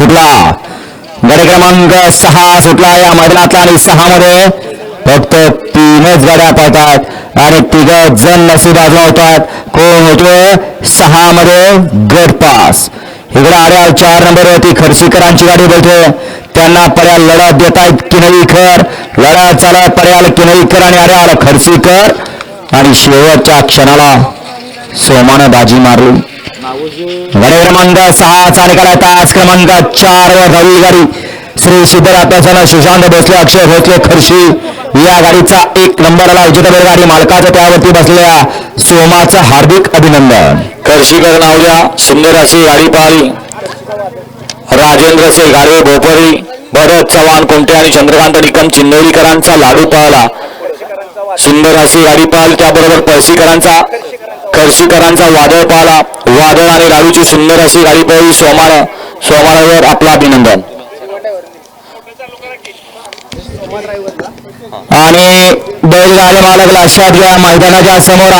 सुटला. गाडी क्रमांक सहा सुटला. या मैदानातला आणि सहा मध्ये फक्त तीनच गाड्या पळतात आणि तिघ जण नशीब आजमावतात कोण होतो सहा मध्ये गट पास इकडे आड्या चार नंबरवरती खर्शीकरांची गाडी बोलते त्यांना पर्याय लढत देत आहेत किनईकर लढत चालत पर्याय किनईकर आणि आड्याल खर्शीकर आणि शेवटच्या क्षणाला सोमानं बाजी मारली. गाडी क्रमांक सहा निकाल तास क्रमांक चार वर रवी गाडी. श्री सिद्धरात्याचं सुशांत भोसले अक्षय भोसले खर्शी. या गाडीचा एक नंबरला उजितबेल गाडी मालकाचा त्यावरती बसलेल्या सोमाचं हार्दिक अभिनंदन. खर्शीकर नावल्या सुंदर अशी गाडी पाहिली. राजेंद्र सिंग गाडवे भोपरी भरत चव्हाण कोंटे आणि चंद्रकांत निकम चिंदोलीकरांचा लाडू पाहला. सुंदर अशी गाडी पाहिली. त्याबरोबर पळशीकरांचा खर्शीकरांचा वादळ पाहला. वादळ आणि लाडूची सुंदर अशी गाडी पाहिली सोमानं सोमानावर आपलं अभिनंदन. आणि बैलगाडी मालक लक्षात घ्या मैदानाच्या समोर